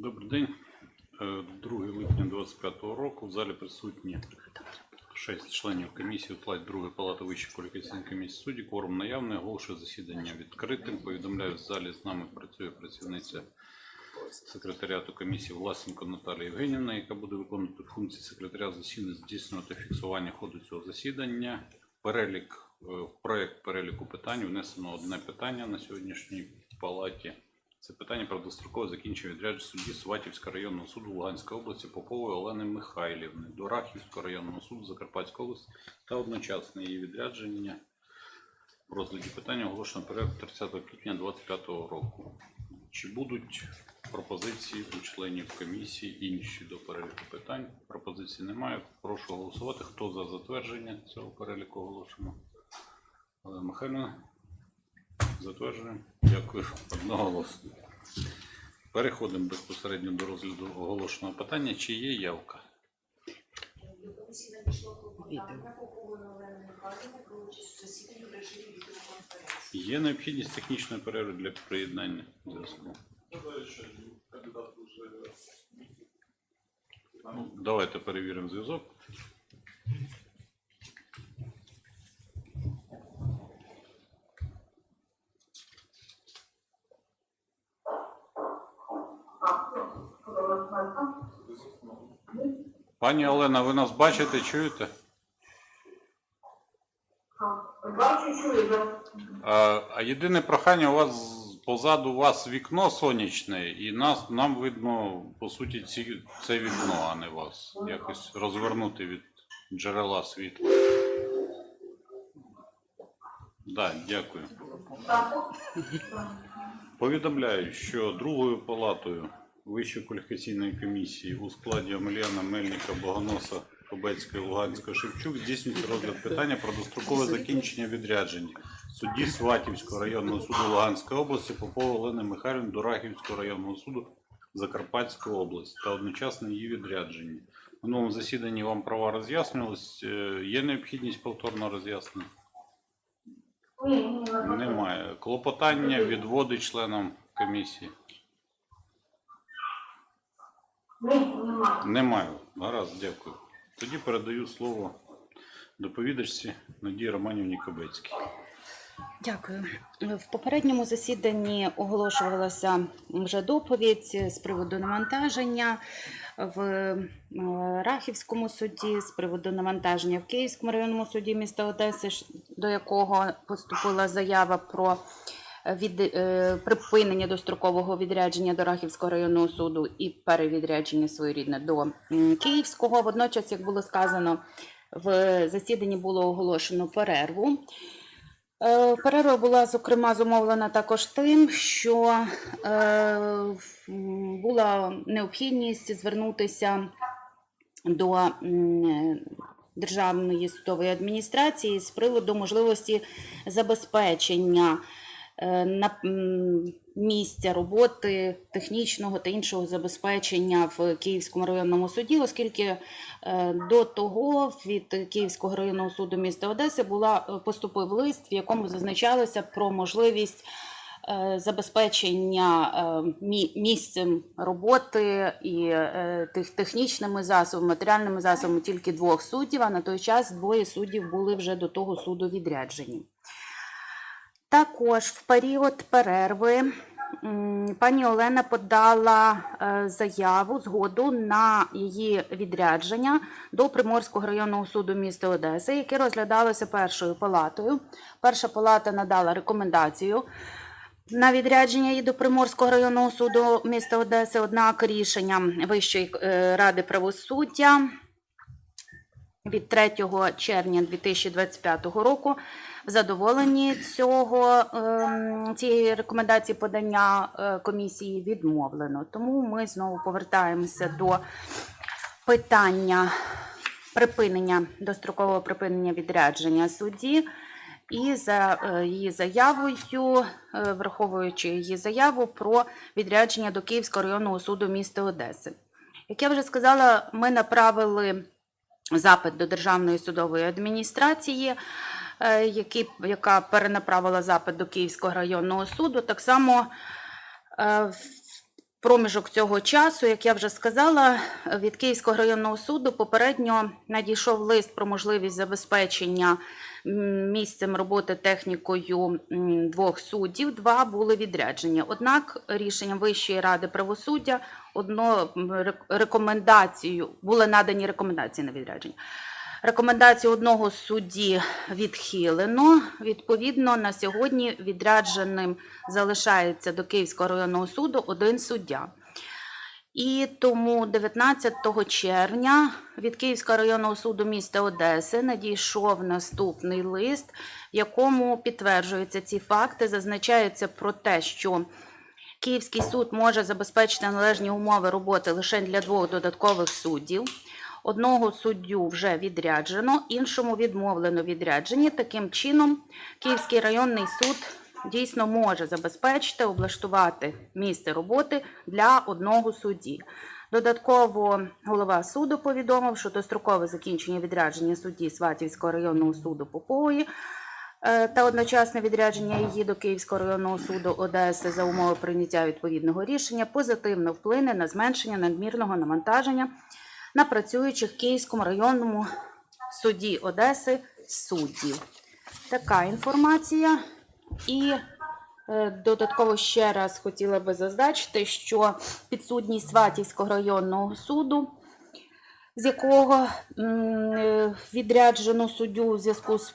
Добрий день. Е, 2 липня 2025 року в залі присутні 6 членів комісії складі другої палати Вищої кваліфікаційної комісії судді. Кворум наявний. Оголошую засідання відкритим. Повідомляю, в залі з нами працює працівниця секретаріату комісії Власенко Наталія Євгенівна, яка буде виконувати функції секретаря засідання, здійснювати фіксування ходу цього засідання. Перелік, е, проект переліку питань внесено одне питання на сьогоднішній палаті. Це питання про дострокове закінчення відрядження судді Сватівського районного суду Луганської області Попової Олени Михайлівни до Рахівського районного суду Закарпатської області та одночасне її відрядження в розгляді питання оголошено порядку 30 квітня 2025 року. Чи будуть пропозиції у членів комісії інші до переліку питань? Пропозицій немає. Прошу голосувати. Хто за затвердження цього переліку оголошено? Олена Михайлівна. Затверджуємо. Дякую. Одноголосно. Переходимо безпосередньо до розгляду оголошеного питання. Чи є явка? Є необхідність технічної перерви для приєднання зв'язку? Ну, давайте перевіримо зв'язок. Пані Олена, ви нас бачите, чуєте? Бачу, чую, да. А, а єдине прохання у вас позаду вас вікно сонячне, і нас нам видно по суті ці, це вікно, а не вас. Якось розвернути від джерела світла. Да, дякую. Повідомляю, що другою палатою Вищої кваліфікаційної комісії у складі Омельяна Мельника, Богоноса, Кобецької, Луганського, Шевчук здійснюється розгляд питання про дострокове закінчення відрядження судді Сватівського районного суду Луганської області Попова Олени Михайлівни до Рахівського районного суду Закарпатської області та одночасне її відрядження. В минулому засіданні вам права роз'яснювались. Е, Є необхідність повторного роз'яснення? Немає. Клопотання відводи членам комісії. Ні, немає. Немає. Гаразд, дякую. Тоді передаю слово доповідачці Надії Романівні Кобецькій. Дякую. В попередньому засіданні оголошувалася вже доповідь з приводу навантаження в е, Рахівському суді, з приводу навантаження в Київському районному суді міста Одеси, до якого поступила заява про від, е, припинення дострокового відрядження до Рахівського районного суду і перевідрядження своєрідне до Київського. Водночас, як було сказано, в засіданні було оголошено перерву. Е, Перерва була зокрема зумовлена також тим, що е, була необхідність звернутися до Державної судової адміністрації з приводу можливості забезпечення на м, місця роботи технічного та іншого забезпечення в Київському районному суді, оскільки Е, До того від Київського районного суду міста Одеси була е, поступив лист, в якому зазначалося про можливість е, забезпечення е, місцем роботи і е, технічними засобами, матеріальними засобами тільки двох суддів. А на той час двоє суддів були вже до того суду відряджені. Також в період перерви пані Олена подала е, заяву згоду на її відрядження до Приморського районного суду міста Одеси, яке розглядалося першою палатою. Перша палата надала рекомендацію на відрядження її до Приморського районного суду міста Одеси. Однак рішенням Вищої е, ради правосуддя від 3 червня 2025 року задоволенні цього ем, цієї рекомендації подання е, комісії відмовлено. Тому ми знову повертаємося до питання припинення дострокового припинення відрядження судді. І за е, її заявою, е, враховуючи її заяву про відрядження до Київського районного суду міста Одеси. Як я вже сказала, ми направили запит до Державної судової адміністрації, е, який, яка перенаправила запит до Київського районного суду. Так само е, в- проміжок цього часу, як я вже сказала, від Київського районного суду попередньо надійшов лист про можливість забезпечення місцем роботи технікою двох суддів. Два були відряджені. Однак рішенням Вищої ради правосуддя одно рекомендацію були надані рекомендації на відрядження. Рекомендацію одного судді відхилено. Відповідно, на сьогодні відрядженим залишається до Київського районного суду один суддя. І тому 19 червня від Київського районного суду міста Одеси надійшов наступний лист, в якому підтверджуються ці факти. Зазначається про те, що Київський суд може забезпечити належні умови роботи лише для двох додаткових суддів. Одного суддю вже відряджено, іншому відмовлено відрядження. Таким чином, Київський районний суд дійсно може забезпечити, облаштувати місце роботи для одного судді. Додатково голова суду повідомив, що дострокове закінчення відрядження судді Сватівського районного суду Попової е, та одночасне відрядження її до Київського районного суду Одеси за умови прийняття відповідного рішення позитивно вплине на зменшення надмірного навантаження на працюючих Київському районному суді Одеси суддів. Така інформація. І е, додатково ще раз хотіла би зазначити, що підсудність Сватівського районного суду, з якого е, відряджено суддю у зв'язку з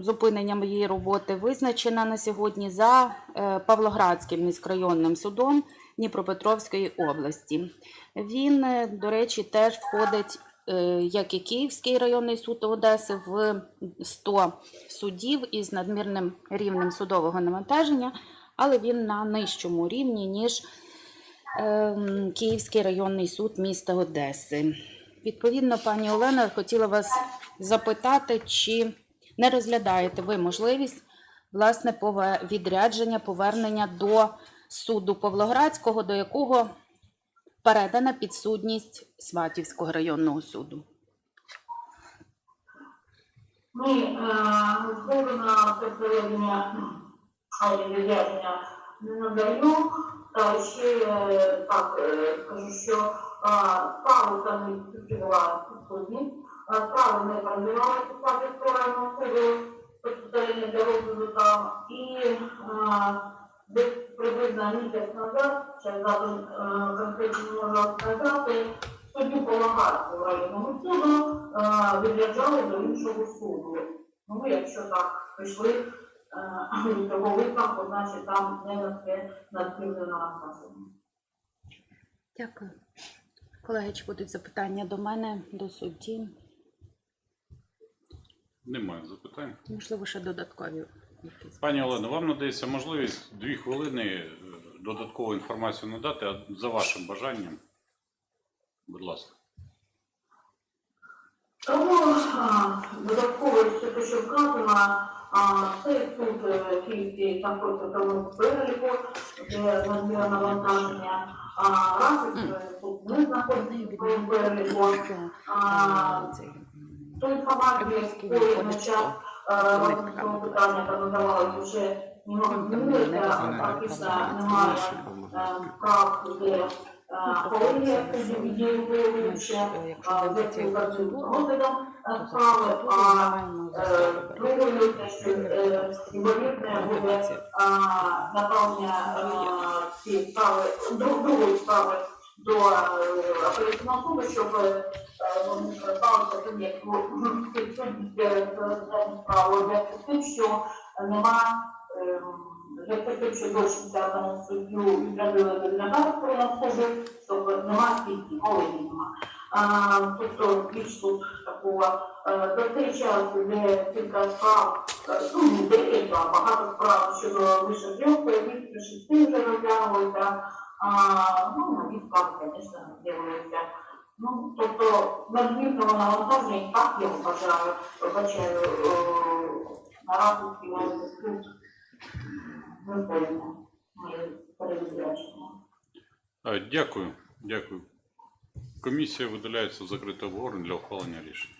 зупиненням її роботи, визначена на сьогодні за е, Павлоградським міськрайонним судом Дніпропетровської області. Він, е, до речі, теж входить, е, як і Київський районний суд Одеси, в 100 суддів із надмірним рівнем судового навантаження, але він на нижчому рівні, ніж ем, Київський районний суд міста Одеси. Відповідно, пані Олена, хотіла вас запитати, чи не розглядаєте ви можливість власне відрядження, повернення до суду Павлоградського, до якого передана підсудність Сватівського районного суду. Ми згоду на проведення відрядження не надаю. Та ще е, так скажу, що е, справу там не відкривала підсудні, е, справу не передавала підпати сторону суду, безпосередньо для розгляду там. І десь приблизно місяць назад, ще зараз е, конкретно можу сказати, суддю Павлоградського районного суду е, відряджали до іншого суду. Ну, якщо так прийшли е, того висновку, значить там не на це надмірне навантаження. Дякую. Колеги, чи будуть запитання до мене, до судді? Немає запитань. Можливо, ще додаткові. Пані Олено, вам надається можливість дві хвилини е, додаткову інформацію надати а за вашим бажанням. Будь ласка. Тому додатково ще те, що вказано, цей суд е, Київський знаходиться в тому переліку, де надмірне навантаження, а раз суд не знаходиться в тому переліку. Ту інформацію, яку на час розгляду цього питання та надавалось вже змінилися, практично немає е, прав, де е, колегія зв'язку з розглядом е, справи, а е, другою те, що е, ймовірне буде направлення е, цієї справи, другої справи до е, апеляційного суду, щоб е, що нема ем, тим, що до 60 суддю відрадили до Дінарського суду, щоб нема стільки, колегії нема. Тобто більш тут такого е, до цей час, де кілька справ, е, ну декілька, багато справ щодо лише трьох, більше шести вже розглянулися, ну, нові справи, звісно, з'явилися. Ну, тобто надмірного навантаження, і так я вважаю, вбачаю наразі на рахунки суд виходимо перевірячення. Е, Дякую. Дякую. Комісія видаляється в закрите обговорення для ухвалення рішень.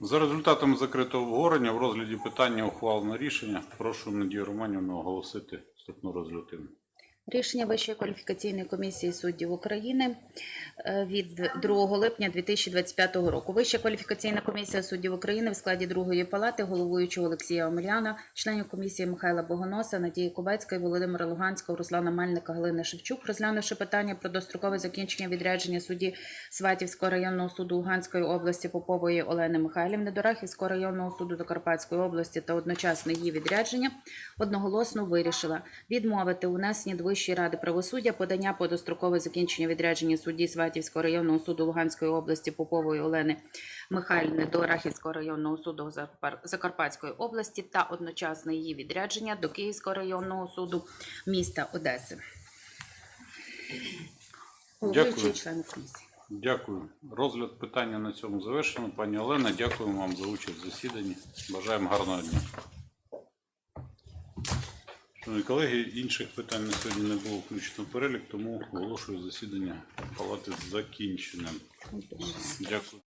За результатами закритого обговорення в розгляді питання ухвалено рішення. Прошу Надію Романівну оголосити вступну резолютивну. Рішення Вищої кваліфікаційної комісії суддів України е, від 2 липня 2025 року. Вища кваліфікаційна комісія суддів України в складі другої палати головуючого Олексія Омеляна, членів комісії Михайла Богоноса, Надії Кубецької, Володимира Луганського, Руслана Мельника, Галини Шевчук, розглянувши питання про дострокове закінчення відрядження судді Сватівського районного суду Луганської області Попової Олени Михайлівни до Рахівського районного суду Закарпатської області та одночасне її відрядження одноголосно вирішила відмовити у внесенні до Вищої ради правосуддя подання по дострокове закінчення відрядження судді Сватівського районного суду Луганської області Попової Олени Михайлівни до Рахівського районного суду Закарпатської області та одночасне її відрядження до Київського районного суду міста Одеси. Дякую. Дякую. Розгляд питання на цьому завершено. Пані Олена, дякуємо вам за участь в засіданні. Бажаємо гарного дня. Шановні колеги, інших питань на сьогодні не було включено в перелік, тому оголошую засідання палати закінченим. Дякую.